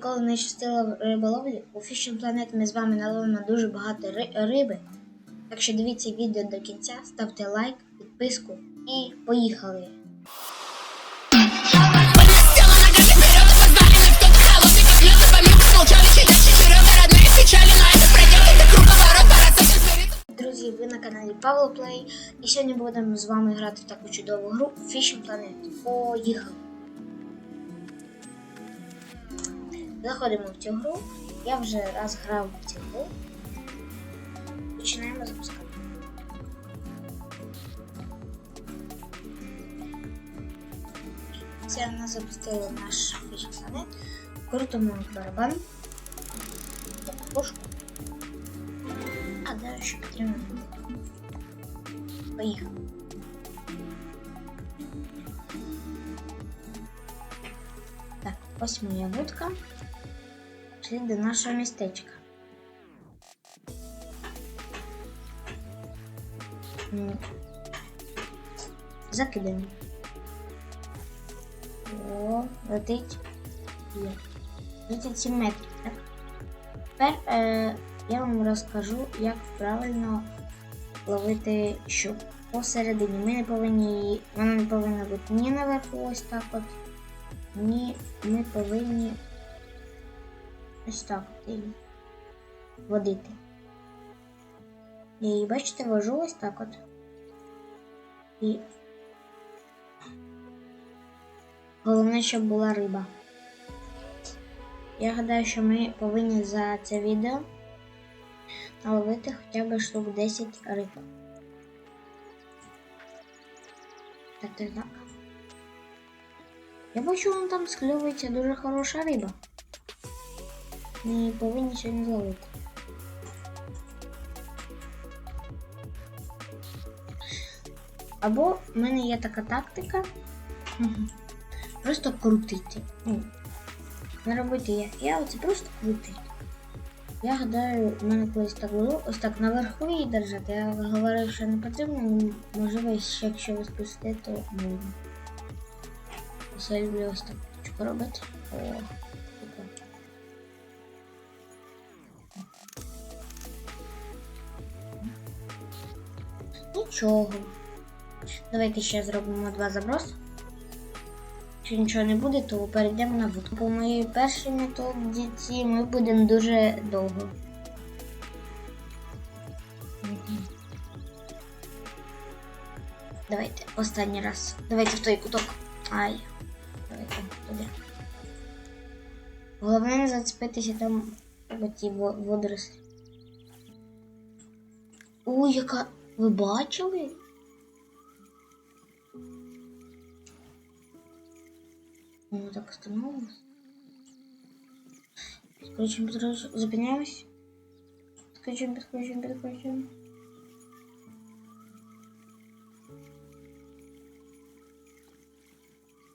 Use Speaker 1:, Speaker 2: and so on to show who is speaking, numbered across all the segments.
Speaker 1: Коли не щастило риболовлі, у Fishing Planet ми з вами наловимо дуже багато ри- риби. Так дивіться відео до кінця, ставте лайк, підписку і поїхали! Друзі, ви на каналі Павло Плей, і сьогодні будемо з вами грати в таку чудову гру Fishing Planet. Поїхали! Заходимо в цю гру. Я вже раз грав в цю гру. Починаємо запускати. Це в нас запустили наш Planet. Крутимо барабан. Пушку. А далі що потрібно. Поїхали. Так, ось моя вудка. Пішли до нашого містечка. М. Закидаємо. О, летить. Є. 37 метрів, так? Тепер е, я вам розкажу, як правильно ловити щуп. Посередині ми не повинні її, вона не повинна бути ні наверху, ось так от, ні ми повинні ось так її водити. Я її, бачите, вожу ось так от. І головне, щоб була риба. Я гадаю, що ми повинні за це відео наловити хоча б штук 10 риб. Так, так, так. Я бачу, вон там скльовується дуже хороша риба. Ми повинні сьогодні зловити. Або в мене є така тактика. Просто крутити. Ну, не робити як я, оце просто крутити. Я гадаю, в мене колись так було, ось так наверху її держати. Я говорив, що не потрібно, ну, можливо, ще якщо ви спустите, то можна. Ось я люблю ось так робити. Нічого. Давайте ще зробимо два заброси. Якщо нічого не буде, то перейдемо на вудку. По моїй першій методиці ми будемо дуже довго. Давайте останній раз. Давайте в той куток. Ай. Давайте туди. Головне не зацепитися там в ті во- водорослі. Ой, яка. Ви бачили? Ну так остановилась. Підключимо, підключимо. Зупиняємось. Підключимо, підключимо, підключимо.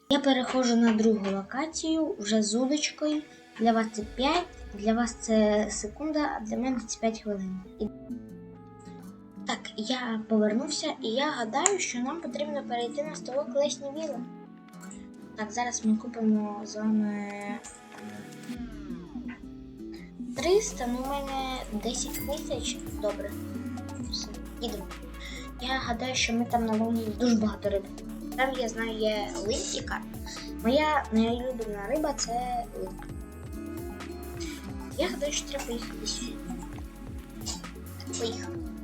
Speaker 1: Я переходжу на другу локацію вже з удочкою. Для вас це 5, для вас це секунда, а для мене це 5 хвилин. І... Так, я повернувся і я гадаю, що нам потрібно перейти на столок лесні віли. Так, зараз ми купимо з вами 300, ну у мене 10 тисяч. Добре. Все, їдемо. Я гадаю, що ми там наловимо дуже багато риби. Там я знаю є линтіка. Моя найулюблена риба це линка. Я гадаю, що треба поїхати сюди. Поїхали.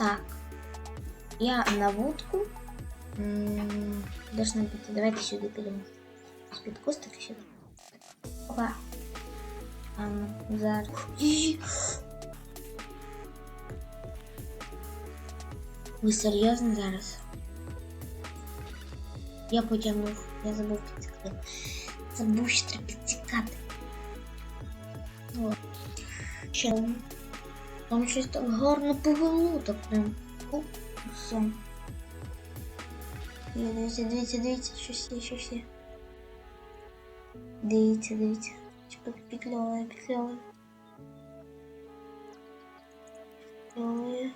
Speaker 1: Так. Я на вудку. М, Де ж нам піти? Давайте сюди підемо. З-під кустика сюди. Опа. А, ну, зараз. Ій. Ви серйозно зараз? Я потягнув. Я забув підтікати. Забув, що треба підтікати. О. Ще. Там щось так гарно повело, прям. О, все. Є, Дивіться, дивіться, дивіться, щось є, щось є. Дивіться, дивіться. Типа петлевая, петлевая. Петлевая.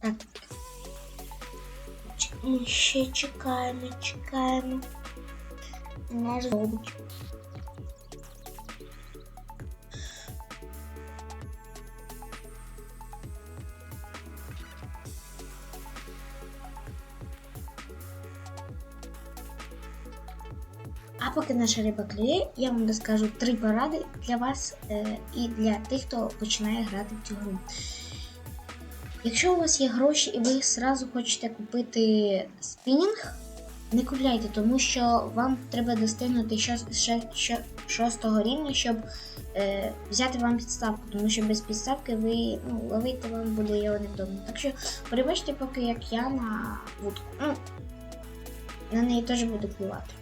Speaker 1: Так. Ми ще чекаємо, чекаємо. Наш здобич. А поки наша риба клює, я вам розкажу три поради для вас е, і для тих, хто починає грати в цю гру. Якщо у вас є гроші і ви зразу хочете купити спінінг, не купляйте, тому що вам треба достигнути ще, шостого рівня, щоб е, взяти вам підставку, тому що без підставки ви ну, ловити вам буде його невдобно. Так що перебачте поки як я на вудку. Ну, на неї теж буду плювати.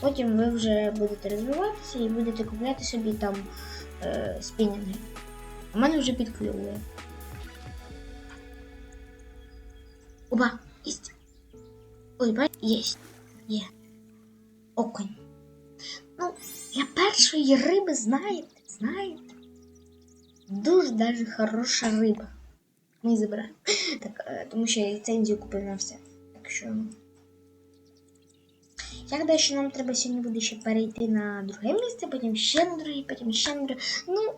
Speaker 1: Потім ви вже будете розвиватися і будете купляти собі там е, спінінги. У мене вже підклює. Оба, єсть. Ой, бач, єсть. Є. Окунь. Ну, для першої риби, знаєте, знаєте. Дуже даже хороша риба. Ми забираємо. Так, е, тому що я ліцензію купив на все. Так що. Як далі нам треба сьогодні буде ще перейти на друге місце, потім ще на друге, потім ще на друге. Ну,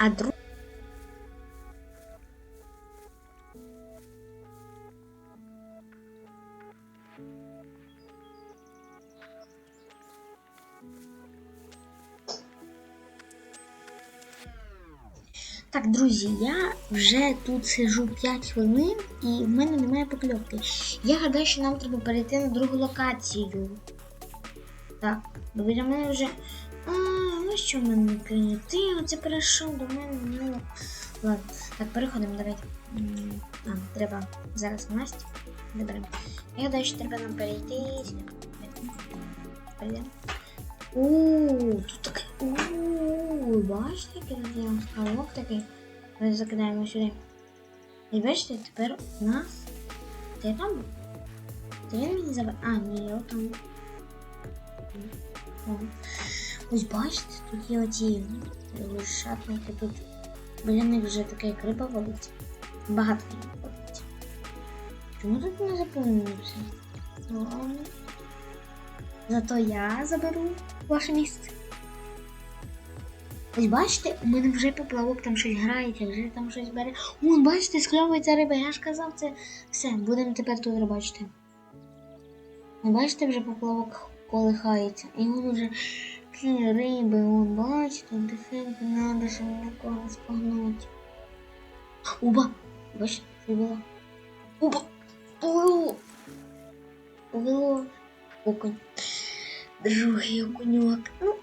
Speaker 1: А друг. Так, друзі, я вже тут сижу 5 хвилин і в мене немає покльовки. Я гадаю, що нам треба перейти на другу локацію. Так, біля мене вже. Ну що в мене не клює? Ти оце перейшов до мене. Ну, ладно. Так, переходимо, давайте. А, треба зараз Настя. Добре. Я що треба нам перейти сюди. Перейдемо. Ууу, тут таке. Ууу, бачите, який є ставок такий. Ми закидаємо сюди. І бачите, тепер у нас. Це там? був? Це він мені забрав. А, ні, я там. Ось бачите, тут є оці лишатники тут. Біля них вже така як риба водиться. Багато риби водиться. Чому тут не заповнено все? Зато я заберу ваше місце. Ось бачите, у мене вже поплавок там щось грається, вже там щось бере. Вон, бачите, скльовується риба, я ж казав, це все, будемо тепер тут рибачити. Бачите, вже поплавок колихається. І вон вже такі риби, вон, бачите, тихенько треба, щоб нікого спогнути. Уба! Бачите, було? Уба! Повело! Повело! Окунь. Другий окунек. Ну,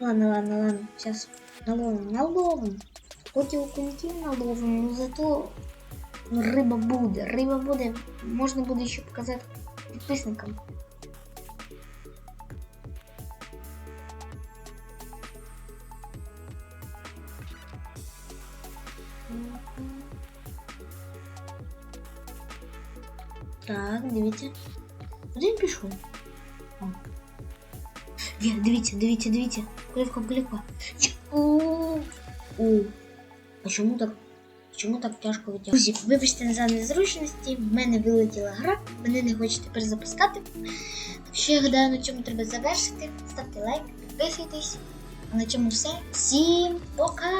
Speaker 1: ладно, ладно, ладно. Сейчас наловим, наловим. Хоть і окуньків наловим, зато ну, риба буде. Риба буде. Можна буде ще показати підписникам. Так, дивіться. Він пішов? О. Є, дивіться, дивіться, дивіться. Ч- у- у. А чому так? Чому так тяжко витягнути? Друзі, вибачте за незручності, в мене вилетіла гра, мене не хочете перезапускати. Так що я гадаю, на цьому треба завершити. Ставте лайк, підписуйтесь. А на цьому все. Всім пока!